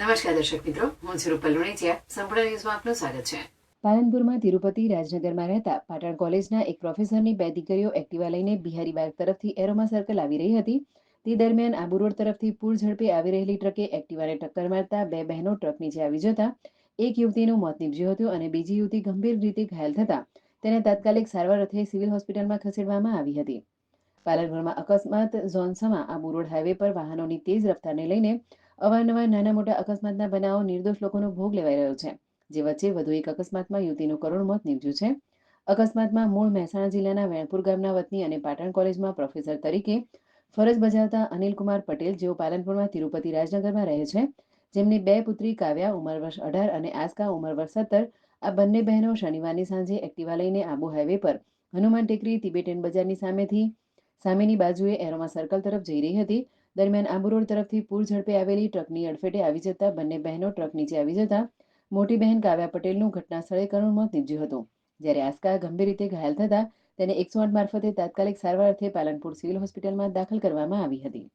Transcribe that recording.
નમસ્કાર દર્શક મિત્રો, હું છું રૂપલ લુણેચિયા સંપૂર્ણ ન્યૂઝમાં આપનું સ્વાગત છે. પાલનપુરમાં તિરુપતિ રાજનગરમાં રહેતા પાટણ કોલેજના એક પ્રોફેસરની બે દીકરીઓ એક્ટિવા લઈને બિહારી બાગ તરફથી એરોમા સર્કલ આવી રહી હતી. તે દરમિયાન આબુ રોડ તરફથી પૂર ઝડપે આવી રહેલી ટ્રકે એક્ટિવાને ટક્કર મારતા બે બહેનો ટ્રક નીચે આવી જતા, એક યુવતીનું મોત નીપજ્યું હતું અને બીજી યુવતી ગંભીર રીતે ઘાયલ થતા, તેને તાત્કાલિક સારવાર અર્થે સિવિલ હોસ્પિટલમાં ખસેડવામાં આવી હતી. પાલનપુરમાં અકસ્માત ઝોનસમાં આબુ રોડ હાઈવે પર વાહનોની તેજ રફતારને લઈને અવારનવાર નાના મોટા અકસ્માતના બનાવો નિર્દોષ લોકોનો ભોગ લેવાઈ રહ્યો છે, જે વચ્ચે વધુ એક અકસ્માતમાં યુવતીનું કરુણ મોત નીપજ્યું છે. અકસ્માતમાં મૂળ મહેસાણા જિલ્લાના વેણપુર ગામના વતની અને પાટણ કોલેજમાં પ્રોફેસર તરીકે ફરજ બજાવતા અનિલકુમાર પટેલ, જેઓ પાલનપુરમાં તિરુપતિ રાજનગરમાં રહે છે, જેમની બે પુત્રી કાવ્યા, ઉંમર વર્ષ અઢાર અને આસ્કા, ઉંમર વર્ષ સત્તર, આ બંને બહેનો શનિવારની સાંજે એક્ટિવા લઈને આબુ હાઈવે પર હનુમાન ટેકરી, તિબેટન બજારની સામેથી સામેની બાજુએ એરોમા સર્કલ તરફ જઈ રહી હતી. દરમિયાન આંબુરોડ તરફથી પૂર ઝડપે આવેલી ટ્રકની અડફેટે આવી જતા બંને બહેનો ટ્રક નીચે આવી જતા મોટી બહેન કાવ્યા પટેલનું ઘટના સ્થળે કરુણ મોત નીપજ્યું હતું. જ્યારે આસ્કા ગંભીર રીતે ઘાયલ થતા તેને એકસો આઠ મારફતે તાત્કાલિક સારવાર અર્થે પાલનપુર સિવિલ હોસ્પિટલમાં દાખલ કરવામાં આવી હતી.